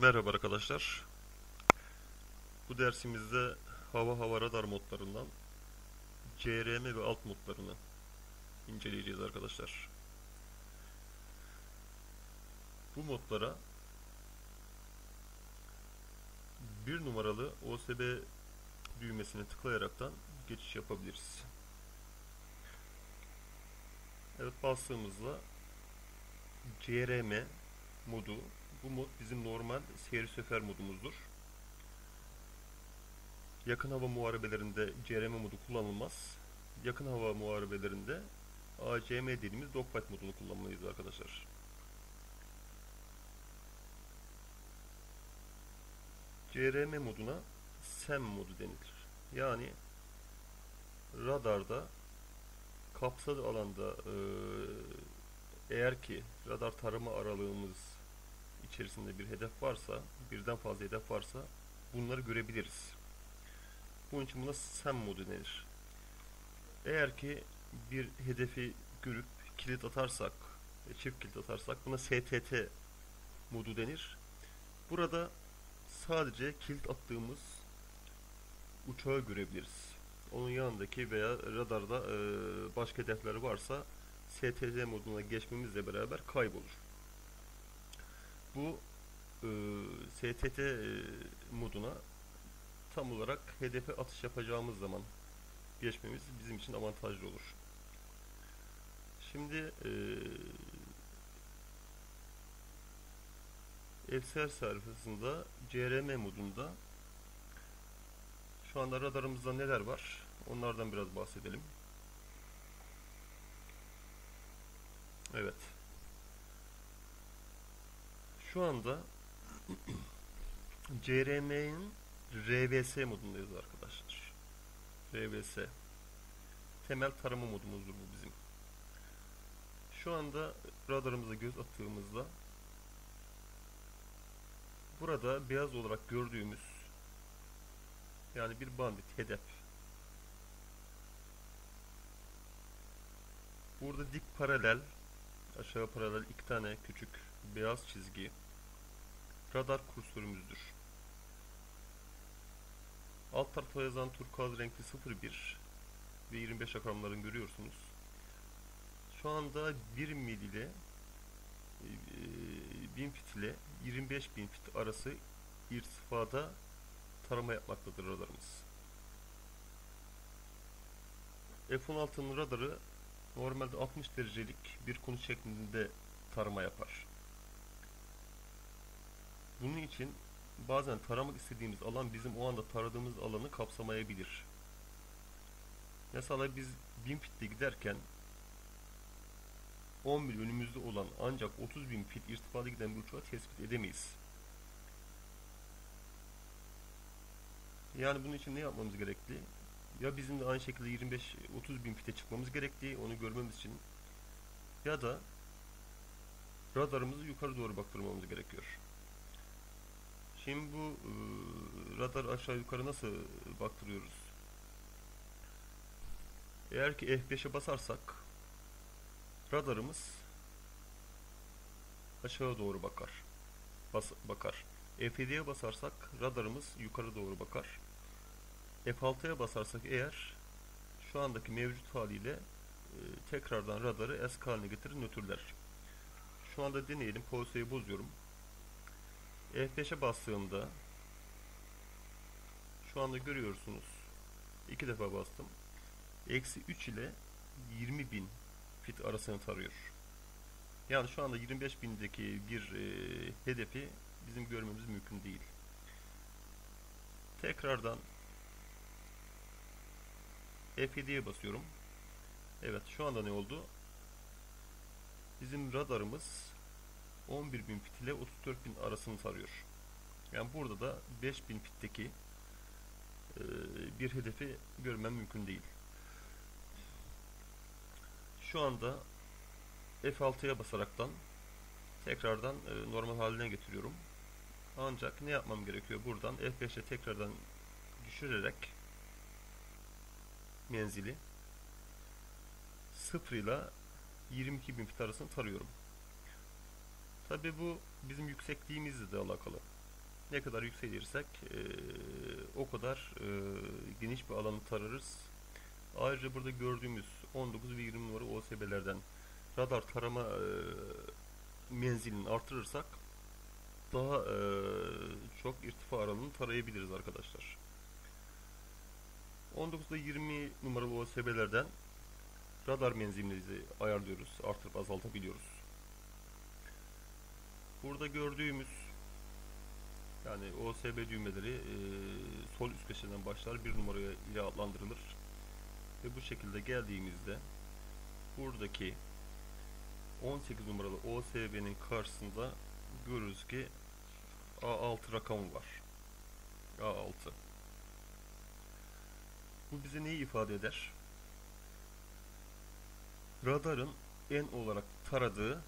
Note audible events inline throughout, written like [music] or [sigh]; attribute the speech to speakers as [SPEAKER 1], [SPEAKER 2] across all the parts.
[SPEAKER 1] Merhaba arkadaşlar. Bu dersimizde hava hava radar modlarından CRM ve alt modlarını inceleyeceğiz arkadaşlar. Bu modlara bir numaralı OSB düğmesine tıklayaraktan geçiş yapabiliriz. Evet bastığımızda CRM modu bu mod bizim normal seyir sefer modumuzdur. Yakın hava muharebelerinde CRM modu kullanılmaz. Yakın hava muharebelerinde ACM dediğimiz dogfight modunu kullanmalıyız arkadaşlar. CRM moduna SEM modu denilir. Yani radarda kapsadığı alanda eğer ki radar tarama aralığımız içerisinde bir hedef varsa, birden fazla hedef varsa bunları görebiliriz. Bunun için buna SEM modu denir. Eğer ki bir hedefi görüp kilit atarsak, çift kilit atarsak buna STT modu denir. Burada sadece kilit attığımız uçağı görebiliriz. Onun yanındaki veya radarda e, başka hedefler varsa STT moduna geçmemizle beraber kaybolur. Bu e, STT e, moduna tam olarak hedefe atış yapacağımız zaman geçmemiz bizim için avantajlı olur. Şimdi e, FSR sayfasında CRM modunda şu anda radarımızda neler var? Onlardan biraz bahsedelim. Evet. Şu anda [clears throat] CRM'nin RVS modundayız arkadaşlar. RVS. Temel tarama modumuzdur bu bizim. Şu anda radarımıza göz attığımızda burada beyaz olarak gördüğümüz yani bir bandit hedef. Burada dik paralel aşağı paralel iki tane küçük beyaz çizgi radar kursörümüzdür. Alt tarafa yazan turkuaz renkli 01 ve 25 rakamlarını görüyorsunuz. Şu anda 1 mil ile 1000 fit ile 25 bin fit arası irtifada tarama yapmaktadır radarımız. F-16'nın radarı normalde 60 derecelik bir konu şeklinde tarama yapar. Bunun için bazen taramak istediğimiz alan bizim o anda taradığımız alanı kapsamayabilir. Mesela biz 1000 fitte giderken 10 mil önümüzde olan ancak 30 bin fit irtifada giden bir uçağı tespit edemeyiz. Yani bunun için ne yapmamız gerekli? Ya bizim de aynı şekilde 25-30 bin fite çıkmamız gerekli onu görmemiz için ya da radarımızı yukarı doğru baktırmamız gerekiyor. Şimdi bu e, radar aşağı yukarı nasıl baktırıyoruz? Eğer ki F5'e basarsak radarımız aşağı doğru bakar. Bas, bakar. F7'ye basarsak radarımız yukarı doğru bakar. F6'ya basarsak eğer şu andaki mevcut haliyle e, tekrardan radarı eski haline getirir nötrler. Şu anda deneyelim. Pose'yi bozuyorum. F5'e bastığımda şu anda görüyorsunuz iki defa bastım. Eksi 3 ile 20 bin fit arasını tarıyor. Yani şu anda 25 bindeki bir e, hedefi bizim görmemiz mümkün değil. Tekrardan F7'ye basıyorum. Evet şu anda ne oldu? Bizim radarımız 11.000 fit ile 34.000 arasını tarıyor. Yani burada da 5.000 fitteki e, bir hedefi görmem mümkün değil. Şu anda F6'ya basaraktan tekrardan e, normal haline getiriyorum. Ancak ne yapmam gerekiyor? Buradan F5'e tekrardan düşürerek menzili 0 ile 22.000 fit arasını tarıyorum. Tabi bu bizim yüksekliğimizle de alakalı. Ne kadar yükselirsek e, o kadar e, geniş bir alanı tararız. Ayrıca burada gördüğümüz 19 ve 20 numara OSB'lerden radar tarama e, menzilini artırırsak daha e, çok irtifa aralığını tarayabiliriz arkadaşlar. 19 ile 20 numaralı OSB'lerden radar menzilimizi ayarlıyoruz, artırıp azaltabiliyoruz. Burada gördüğümüz yani OSB düğmeleri e, sol üst köşeden başlar bir numaraya ile adlandırılır ve bu şekilde geldiğimizde buradaki 18 numaralı OSB'nin karşısında görürüz ki A6 rakamı var. A6. Bu bize neyi ifade eder? Radarın en olarak taradığı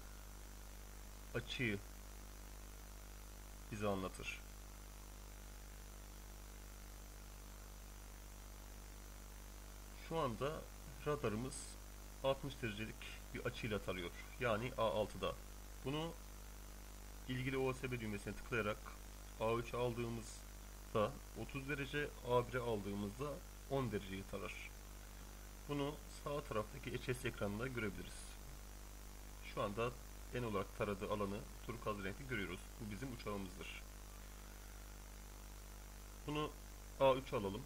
[SPEAKER 1] açıyı bize anlatır. Şu anda radarımız 60 derecelik bir açıyla tarıyor. Yani A6'da. Bunu ilgili OSB düğmesine tıklayarak A3 aldığımızda 30 derece, A1'e aldığımızda 10 dereceyi tarar. Bunu sağ taraftaki HS ekranında görebiliriz. Şu anda en olarak taradığı alanı turkuaz renkli görüyoruz. Bu bizim uçağımızdır. Bunu A3 alalım.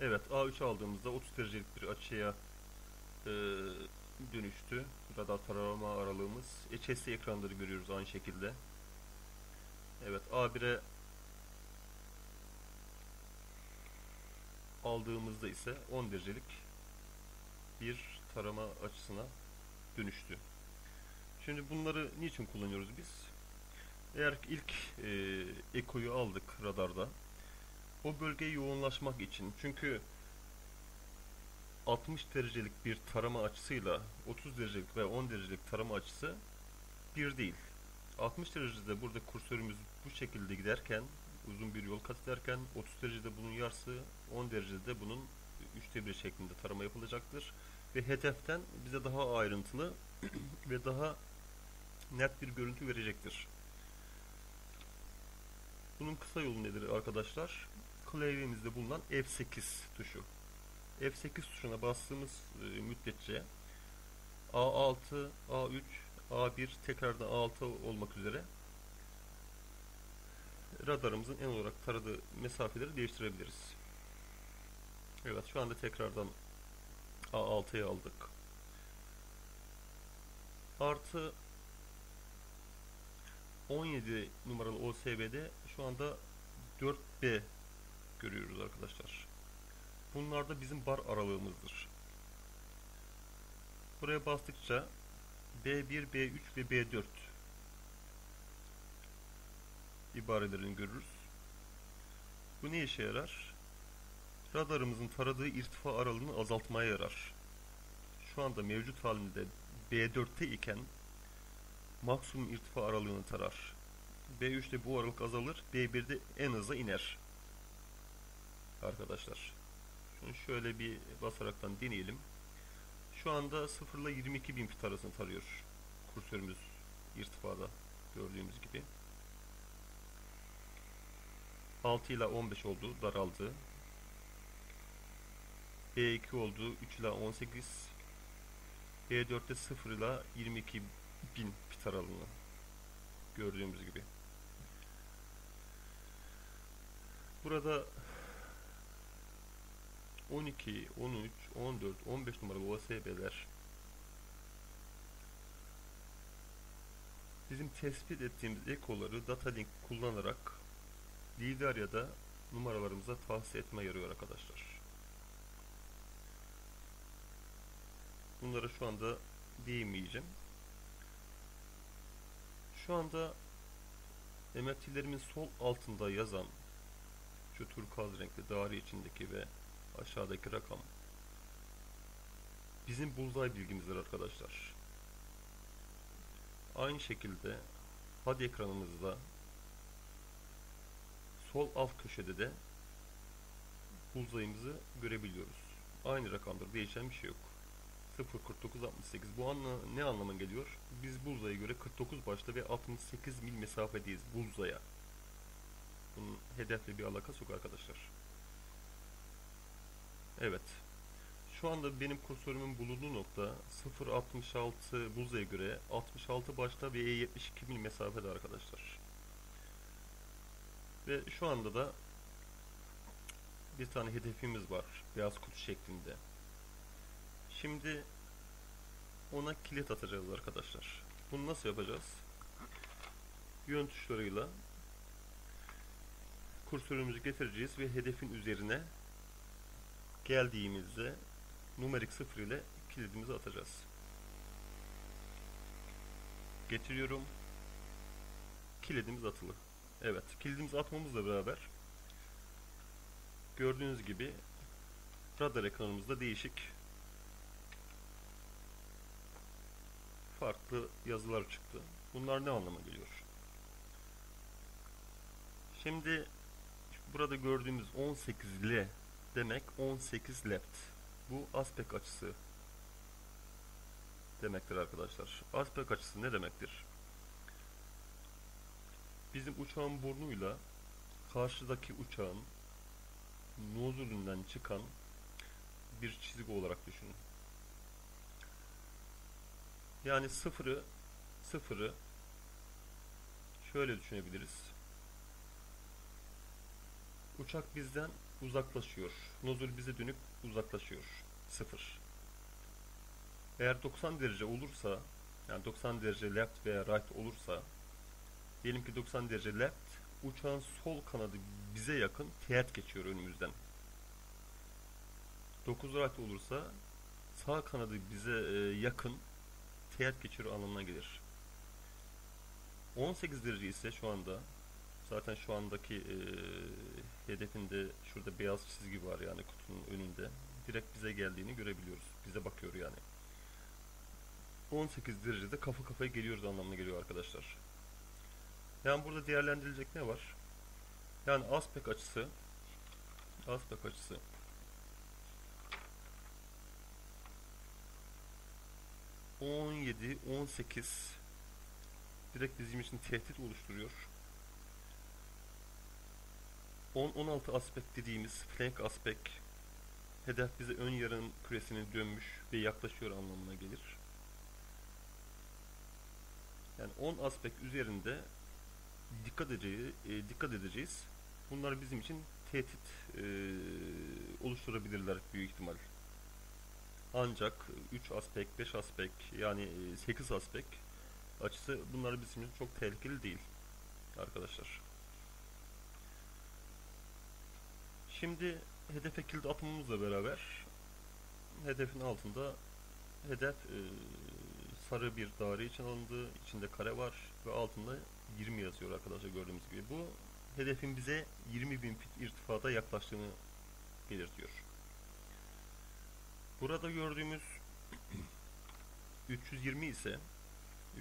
[SPEAKER 1] Evet A3 aldığımızda 30 derecelik bir açıya e, dönüştü. Radar tarama aralığımız. HSD ekranları görüyoruz aynı şekilde. Evet A1'e aldığımızda ise 10 derecelik bir tarama açısına dönüştü. Şimdi bunları niçin kullanıyoruz biz? Eğer ilk e, ekoyu aldık radarda o bölgeye yoğunlaşmak için çünkü 60 derecelik bir tarama açısıyla 30 derecelik ve 10 derecelik tarama açısı bir değil. 60 derecede burada kursörümüz bu şekilde giderken uzun bir yol kat ederken 30 derecede bunun yarısı 10 derecede bunun 3'te 1 şeklinde tarama yapılacaktır. Ve hedeften bize daha ayrıntılı [clears throat] ve daha net bir görüntü verecektir. Bunun kısa yolu nedir arkadaşlar? Klavyemizde bulunan F8 tuşu. F8 tuşuna bastığımız e, müddetçe A6, A3, A1 tekrardan A6 olmak üzere radarımızın en olarak taradığı mesafeleri değiştirebiliriz. Evet şu anda tekrardan A6'ya aldık. Artı 17 numaralı OSB'de şu anda 4B görüyoruz arkadaşlar. Bunlar da bizim bar aralığımızdır. Buraya bastıkça B1, B3 ve B4 ibarelerini görürüz. Bu ne işe yarar? Radarımızın taradığı irtifa aralığını azaltmaya yarar. Şu anda mevcut halinde B4'te iken maksimum irtifa aralığını tarar. B3'te bu aralık azalır, B1'de en aza iner. Arkadaşlar. Şunu şöyle bir basaraktan deneyelim. Şu anda 0 ile 22 bin fit arasını tarıyor. Kursörümüz irtifada gördüğümüz gibi. 6 ile 15 oldu, daraldı. B2 oldu, 3 ile 18. B4'te 0 ile 22 bin pit aralığını gördüğümüz gibi. Burada 12, 13, 14, 15 numaralı OSB'ler bizim tespit ettiğimiz ekoları datalink kullanarak lider ya da numaralarımıza tahsis etme yarıyor arkadaşlar. Bunlara şu anda değinmeyeceğim. Şu anda emeklilerimin sol altında yazan şu turkuaz renkli daire içindeki ve aşağıdaki rakam bizim bullseye bilgimizdir arkadaşlar. Aynı şekilde HUD ekranımızda sol alt köşede de bullseye'mizi görebiliyoruz. Aynı rakamdır. Değişen bir şey yok. 0.4968 bu anla, ne anlama geliyor? Biz Bulza'ya göre 49 başta ve 68 mil mesafedeyiz Bulza'ya. Bunun hedefle bir alakası yok arkadaşlar. Evet. Şu anda benim kursörümün bulunduğu nokta 0.66 Bulza'ya göre 66 başta ve 72 mil mesafede arkadaşlar. Ve şu anda da bir tane hedefimiz var. Beyaz kutu şeklinde. Şimdi ona kilit atacağız arkadaşlar. Bunu nasıl yapacağız? Yön tuşlarıyla kursörümüzü getireceğiz ve hedefin üzerine geldiğimizde numerik 0 ile kilidimizi atacağız. Getiriyorum. Kilidimiz atılı. Evet, kilidimizi atmamızla beraber gördüğünüz gibi radar ekranımızda değişik farklı yazılar çıktı. Bunlar ne anlama geliyor? Şimdi burada gördüğümüz 18 L demek 18 left. Bu aspek açısı demektir arkadaşlar. Aspek açısı ne demektir? Bizim uçağın burnuyla karşıdaki uçağın nozulünden çıkan bir çizgi olarak düşünün. Yani sıfırı sıfırı şöyle düşünebiliriz. Uçak bizden uzaklaşıyor. Nozul bize dönüp uzaklaşıyor. Sıfır. Eğer 90 derece olursa yani 90 derece left veya right olursa diyelim ki 90 derece left uçağın sol kanadı bize yakın teğet geçiyor önümüzden. 9 right olursa sağ kanadı bize e, yakın teğet geçiyor anlamına gelir. 18 derece ise şu anda zaten şu andaki e, hedefinde şurada beyaz çizgi var yani kutunun önünde. Direkt bize geldiğini görebiliyoruz. Bize bakıyor yani. 18 derecede kafa kafaya geliyoruz anlamına geliyor arkadaşlar. Yani burada değerlendirilecek ne var? Yani aspek açısı aspek açısı on yedi, on sekiz direkt bizim için tehdit oluşturuyor. 10-16 aspekt dediğimiz flank aspekt hedef bize ön yarım küresinin dönmüş ve yaklaşıyor anlamına gelir. Yani 10 aspekt üzerinde dikkat edeceğiz, e, dikkat edeceğiz. Bunlar bizim için tehdit e, oluşturabilirler büyük ihtimal. Ancak 3 aspekt, 5 aspekt yani 8 aspekt açısı bunlar bizim için çok tehlikeli değil arkadaşlar. Şimdi hedefe kilit atmamızla beraber hedefin altında hedef e, sarı bir daire için alındı. İçinde kare var ve altında 20 yazıyor arkadaşlar gördüğümüz gibi. Bu hedefin bize 20 bin fit irtifada yaklaştığını belirtiyor. Burada gördüğümüz [clears throat] 320 ise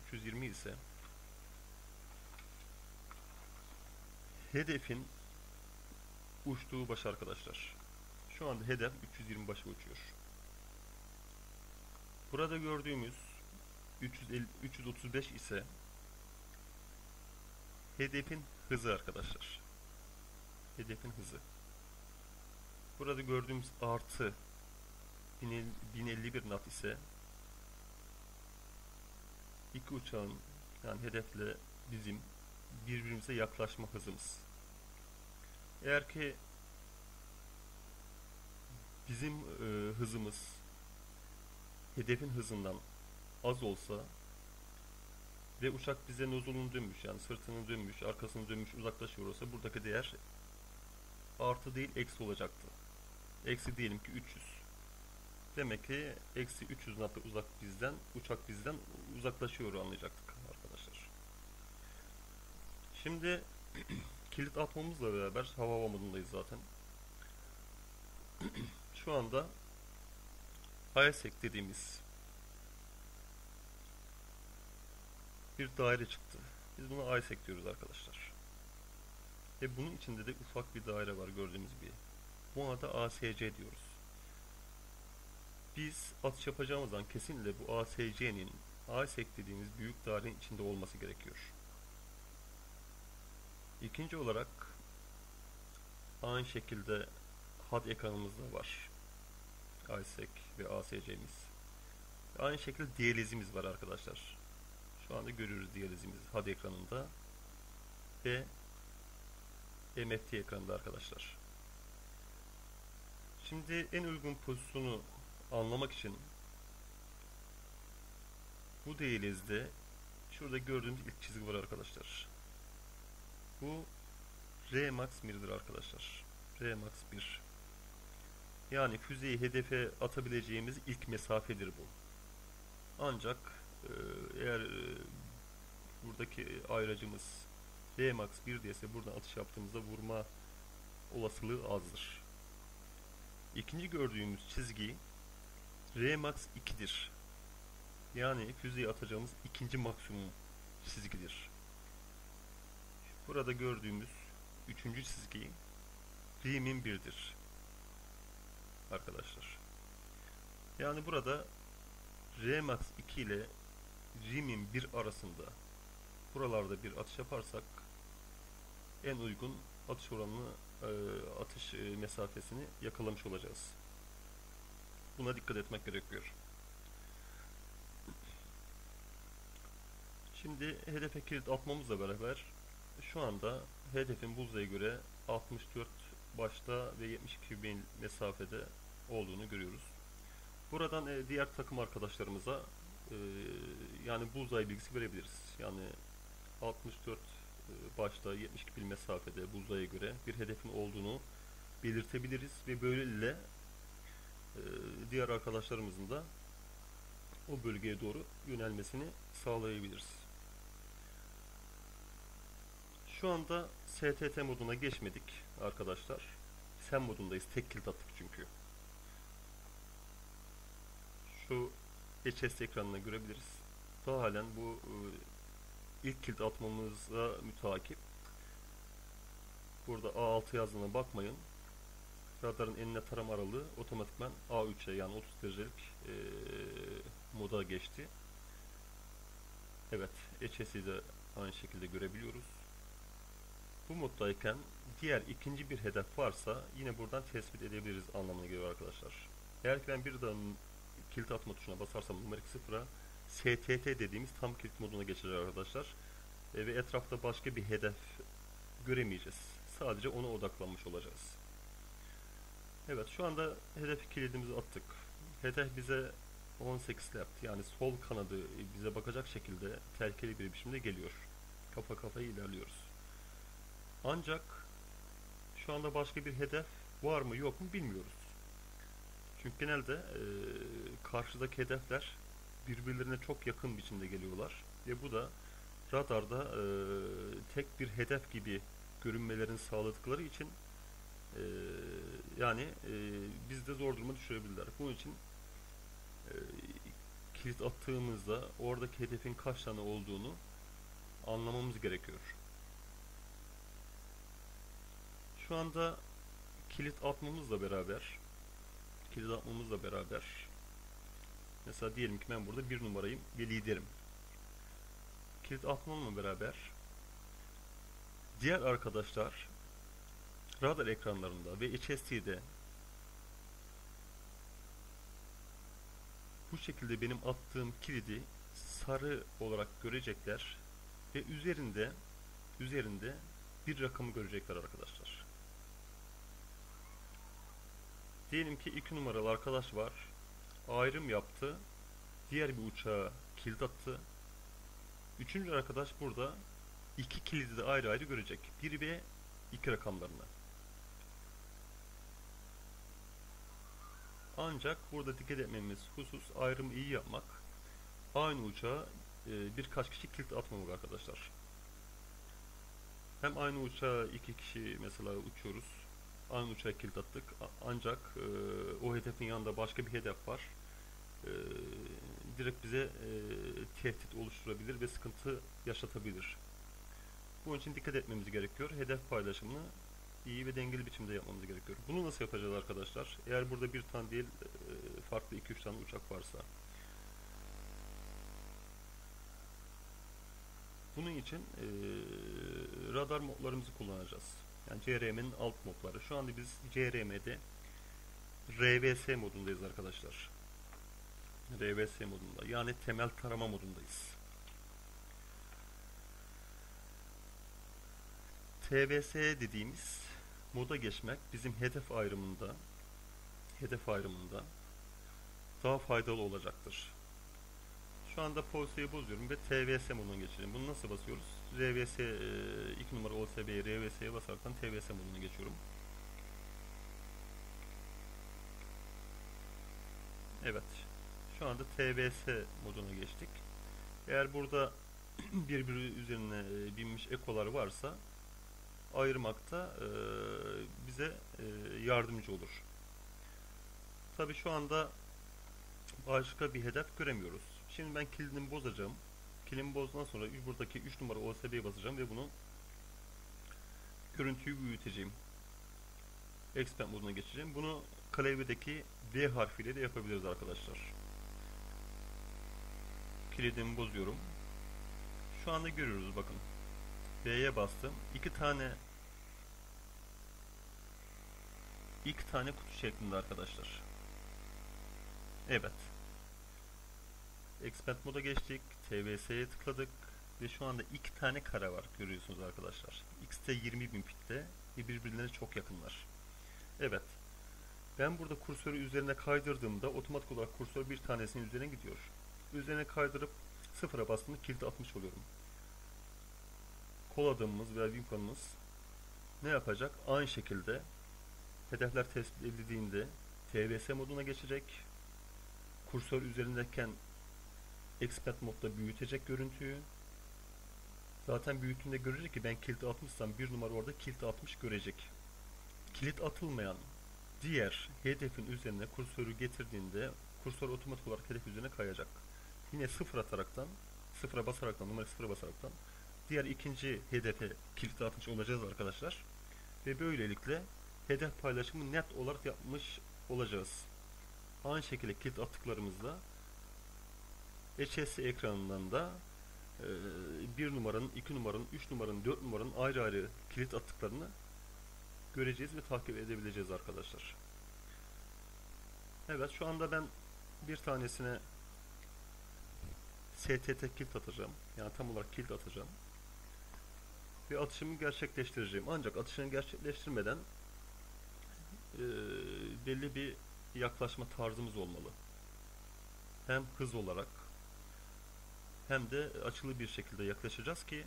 [SPEAKER 1] 320 ise hedefin uçtuğu baş arkadaşlar. Şu anda hedef 320 başa uçuyor. Burada gördüğümüz 350, 335 ise hedefin hızı arkadaşlar. Hedefin hızı. Burada gördüğümüz artı 1051 knot ise iki uçağın yani hedefle bizim birbirimize yaklaşma hızımız. Eğer ki bizim e, hızımız hedefin hızından az olsa ve uçak bize nozulunu dönmüş yani sırtını dönmüş, arkasını dönmüş uzaklaşıyor olsa buradaki değer artı değil eksi olacaktı. Eksi diyelim ki 300. Demek ki eksi 300 knot'a uzak bizden, uçak bizden uzaklaşıyor anlayacaktık arkadaşlar. Şimdi [clears throat] kilit atmamızla beraber hava havamındayız zaten. [clears throat] Şu anda ISEC dediğimiz bir daire çıktı. Biz buna ISEC diyoruz arkadaşlar. Ve bunun içinde de ufak bir daire var gördüğünüz gibi. Buna da ASC diyoruz. biz atış yapacağımız zaman kesinlikle bu ASC'nin ASEC dediğimiz büyük dairenin içinde olması gerekiyor. İkinci olarak aynı şekilde HUD ekranımız da var. ISEC ve ASC'miz. Aynı şekilde diyalizimiz var arkadaşlar. Şu anda görüyoruz diyalizimizi HUD ekranında ve MFT ekranında arkadaşlar. Şimdi en uygun pozisyonu anlamak için bu diyalizde şurada gördüğümüz ilk çizgi var arkadaşlar. Bu Rmax 1'dir arkadaşlar. Rmax 1. Yani füzeyi hedefe atabileceğimiz ilk mesafedir bu. Ancak eğer e, buradaki ayracımız Rmax 1 diyese buradan atış yaptığımızda vurma olasılığı azdır. İkinci gördüğümüz çizgi Rmax 2'dir. Yani füzeyi atacağımız ikinci maksimum çizgidir. Burada gördüğümüz üçüncü çizgi R'min 1'dir. Arkadaşlar. Yani burada Rmax 2 ile Rim'in 1 arasında buralarda bir atış yaparsak en uygun atış oranını e, atış e, mesafesini yakalamış olacağız. Buna dikkat etmek gerekiyor. Şimdi hedefe kilit atmamızla beraber şu anda hedefin buzaya göre 64 başta ve 72 bin mesafede olduğunu görüyoruz. Buradan e, diğer takım arkadaşlarımıza e, yani buğzay bilgisi verebiliriz. Yani 64 e, başta 72 bin mesafede buğzaya göre bir hedefin olduğunu belirtebiliriz ve böylelikle e, diğer arkadaşlarımızın da o bölgeye doğru yönelmesini sağlayabiliriz. Şu anda STT moduna geçmedik arkadaşlar. Sen modundayız. Tek kilit attık çünkü. Şu HS ekranına görebiliriz. Daha halen bu e, ilk kilit atmamıza mütakip. Burada A6 yazdığına bakmayın. Radarın enine tarama aralığı otomatikman A3'e yani 30 derecelik e, moda geçti. Evet, HS'i de aynı şekilde görebiliyoruz. Bu moddayken diğer ikinci bir hedef varsa yine buradan tespit edebiliriz anlamına geliyor arkadaşlar. Eğer ki ben bir daha kilit atma tuşuna basarsam numarik sıfıra STT dediğimiz tam kilit moduna geçecek arkadaşlar. E, ve etrafta başka bir hedef göremeyeceğiz. Sadece ona odaklanmış olacağız. Evet şu anda hedef kilidimizi attık. Hedef bize 18 left yani sol kanadı bize bakacak şekilde tehlikeli bir biçimde geliyor. Kafa kafaya ilerliyoruz. Ancak şu anda başka bir hedef var mı yok mu bilmiyoruz. Çünkü genelde e, karşıdaki hedefler birbirlerine çok yakın biçimde geliyorlar ve bu da radarda e, tek bir hedef gibi görünmelerini sağladıkları için e, yani e, biz de zor duruma düşürebilirler. Bunun için e, kilit attığımızda oradaki hedefin kaç tane olduğunu anlamamız gerekiyor. Şu anda kilit atmamızla beraber kilit atmamızla beraber mesela diyelim ki ben burada bir numarayım ve liderim. Kilit atmamla beraber diğer arkadaşlar radar ekranlarında ve HST'de bu şekilde benim attığım kilidi sarı olarak görecekler ve üzerinde üzerinde bir rakamı görecekler arkadaşlar. Diyelim ki iki numaralı arkadaş var. Ayrım yaptı. Diğer bir uçağa kilit attı. Üçüncü arkadaş burada iki kilidi de ayrı ayrı görecek. Bir ve iki rakamlarını. Ancak burada dikkat etmemiz husus ayrımı iyi yapmak. Aynı uçağa e, birkaç kişi kilit atmamak arkadaşlar. Hem aynı uçağa iki kişi mesela uçuyoruz. Aynı uçağa kilit attık. Ancak e, o hedefin yanında başka bir hedef var. E, direkt bize e, tehdit oluşturabilir ve sıkıntı yaşatabilir. Bunun için dikkat etmemiz gerekiyor. Hedef paylaşımını iyi ve dengeli biçimde yapmamız gerekiyor. Bunu nasıl yapacağız arkadaşlar? Eğer burada bir tane değil farklı 2-3 tane uçak varsa. Bunun için radar modlarımızı kullanacağız. Yani CRM'nin alt modları. Şu anda biz CRM'de RVS modundayız arkadaşlar. RVS modunda. Yani temel tarama modundayız. TVS dediğimiz moda geçmek bizim hedef ayrımında hedef ayrımında daha faydalı olacaktır. Şu anda POSE'yi bozuyorum ve TVS moduna geçeceğim. Bunu nasıl basıyoruz? RVS 2 OSB'yi RVS'ye basarsan TVS moduna geçiyorum. Evet. Şu anda TVS moduna geçtik. Eğer burada [clears throat] birbiri üzerine e, binmiş ekolar varsa ayırmakta e, bize e, yardımcı olur. Tabi şu anda başka bir hedef göremiyoruz. Şimdi ben kilidimi bozacağım. Kilimi bozduktan sonra buradaki 3 numara OSB'ye basacağım ve bunu görüntüyü büyüteceğim. Expand moduna geçeceğim. Bunu klavyedeki D harfiyle de yapabiliriz arkadaşlar. Kilidimi bozuyorum. Şu anda görüyoruz bakın. D'ye bastım. İki tane iki tane kutu şeklinde arkadaşlar. Evet. Expand moda geçtik. TVS'ye tıkladık. Ve şu anda iki tane kare var görüyorsunuz arkadaşlar. X'te 20.000 pitte ve birbirlerine çok yakınlar. Evet. Ben burada kursörü üzerine kaydırdığımda otomatik olarak kursör bir tanesinin üzerine gidiyor. Üzerine kaydırıp sıfıra bastığımda kilit atmış oluyorum. Kol adımımız veya beacon'ımız ne yapacak? Aynı şekilde hedefler tespit edildiğinde TVS moduna geçecek. Kursör üzerindeyken expand modda büyütecek görüntüyü. Zaten büyüttüğünde görecek ki ben kilit atmışsam bir numara orada kilit atmış görecek. Kilit atılmayan diğer hedefin üzerine kursörü getirdiğinde kursör otomatik olarak hedef üzerine kayacak. Yine sıfır ataraktan, sıfıra basaraktan, numara sıfıra basaraktan diğer ikinci hedefe kilit atmış olacağız arkadaşlar. Ve böylelikle hedef paylaşımı net olarak yapmış olacağız. Aynı şekilde kilit attıklarımızda HSC ekranından da bir numaranın, iki numaranın, üç numaranın, dört numaranın ayrı ayrı kilit attıklarını göreceğiz ve takip edebileceğiz arkadaşlar. Evet şu anda ben bir tanesine STT kilit atacağım. Yani tam olarak kilit atacağım. Ve atışımı gerçekleştireceğim. Ancak atışını gerçekleştirmeden e, belli bir yaklaşma tarzımız olmalı. Hem hız olarak hem de açılı bir şekilde yaklaşacağız ki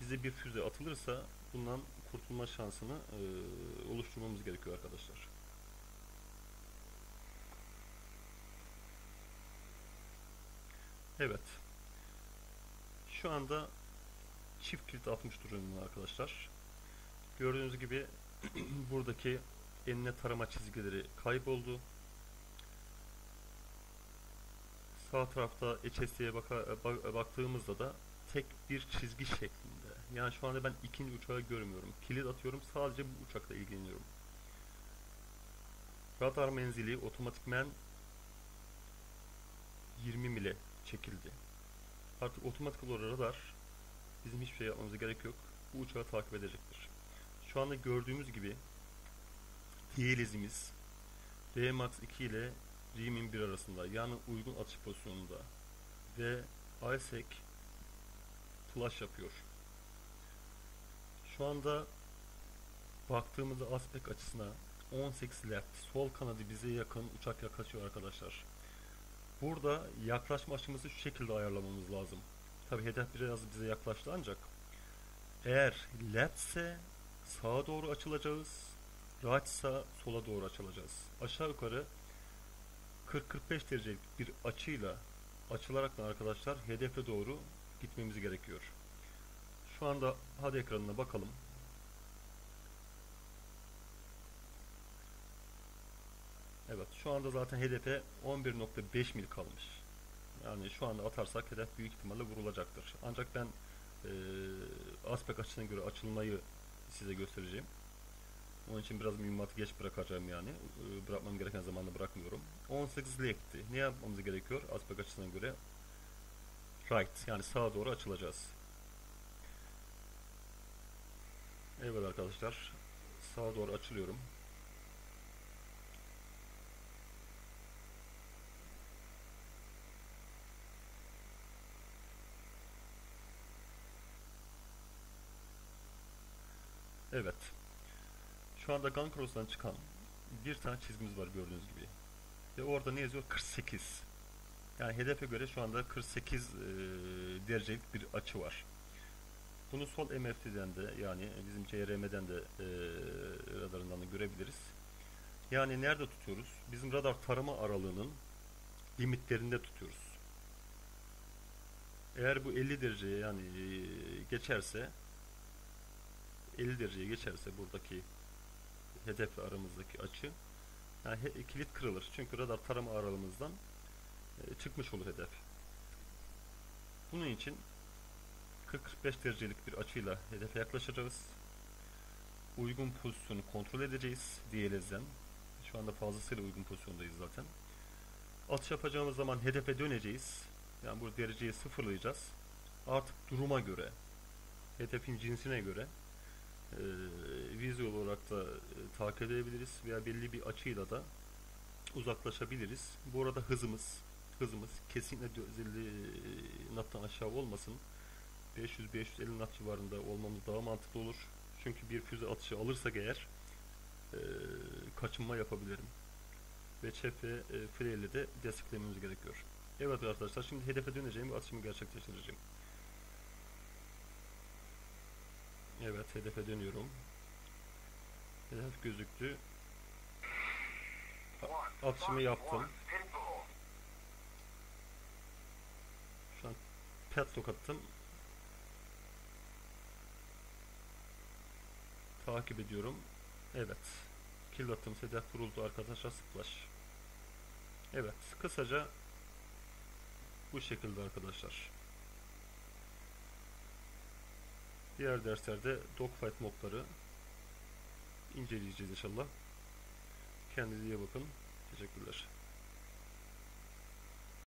[SPEAKER 1] bize bir füze atılırsa bundan kurtulma şansını e, oluşturmamız gerekiyor arkadaşlar. Evet. Şu anda çift kilit atmış durumda arkadaşlar. Gördüğünüz gibi [clears throat] buradaki enine tarama çizgileri kayboldu. Sağ tarafta baka, bak, baktığımızda da tek bir çizgi şeklinde. Yani şu anda ben ikinci uçağı görmüyorum. Kilit atıyorum sadece bu uçakla ilgileniyorum. Radar menzili otomatikmen 20 mile çekildi. Artık otomatik olarak radar bizim hiçbir şey yapmamıza gerek yok. Bu uçağı takip edecektir. Şu anda gördüğümüz gibi diyalizimiz DMAX 2 ile Riemann 1 arasında yani uygun atış pozisyonunda ve ISEC flash yapıyor. Şu anda baktığımızda aspect açısına 18 left sol kanadı bize yakın uçak yaklaşıyor arkadaşlar. Burada yaklaşma açımızı şu şekilde ayarlamamız lazım. Tabi hedef biraz bize yaklaştı ancak eğer left ise sağa doğru açılacağız. Right ise sola doğru açılacağız. Aşağı yukarı 40-45 derecelik bir açıyla açılarak da arkadaşlar hedefe doğru gitmemiz gerekiyor. Şu anda HUD ekranına bakalım. Evet şu anda zaten hedefe 11.5 mil kalmış. Yani şu anda atarsak hedef büyük ihtimalle vurulacaktır. Ancak ben e, aspek açısına göre açılmayı size göstereceğim. Onun için biraz mühimmatı geç bırakacağım yani. Ee, Bırakmam gereken zamanda bırakmıyorum. 18 lekti. Ne yapmamız gerekiyor? Aspect açısına göre right yani sağa doğru açılacağız. Evet arkadaşlar. Sağa doğru açılıyorum. Evet. Şu anda Gun Cross'tan çıkan bir tane çizgimiz var gördüğünüz gibi. Ve orada ne yazıyor? 48. Yani hedefe göre şu anda 48 e, derecelik bir açı var. Bunu sol MFT'den de yani bizim CRM'den de e, radarından da görebiliriz. Yani nerede tutuyoruz? Bizim radar tarama aralığının limitlerinde tutuyoruz. Eğer bu 50 dereceye yani geçerse 50 dereceye geçerse buradaki hedefle aramızdaki açı yani kilit kırılır. Çünkü radar tarama aralığımızdan e, çıkmış olur hedef. Bunun için 40-45 derecelik bir açıyla hedefe yaklaşacağız. Uygun pozisyonu kontrol edeceğiz DLS'den. Şu anda fazlasıyla uygun pozisyondayız zaten. Atış yapacağımız zaman hedefe döneceğiz. Yani bu dereceyi sıfırlayacağız. Artık duruma göre, hedefin cinsine göre e, visual olarak da e, takip edebiliriz veya belli bir açıyla da uzaklaşabiliriz. Bu arada hızımız hızımız kesinlikle 450 knot'tan aşağı olmasın. 500-550 knot civarında olmamız daha mantıklı olur. Çünkü bir füze atışı alırsak eğer e, kaçınma yapabilirim. Ve çep ve e, flare ile de desteklememiz gerekiyor. Evet arkadaşlar şimdi hedefe döneceğim ve atışımı gerçekleştireceğim. Evet hedefe dönüyorum. Hedef gözüktü. Atışımı yaptım. Şu an padlock attım. Takip ediyorum. Evet. Kill attım. Hedef vuruldu arkadaşlar. Splash. Evet. Kısaca bu şekilde arkadaşlar. Diğer derslerde dogfight modları inceleyeceğiz inşallah. Kendinize iyi bakın. Teşekkürler.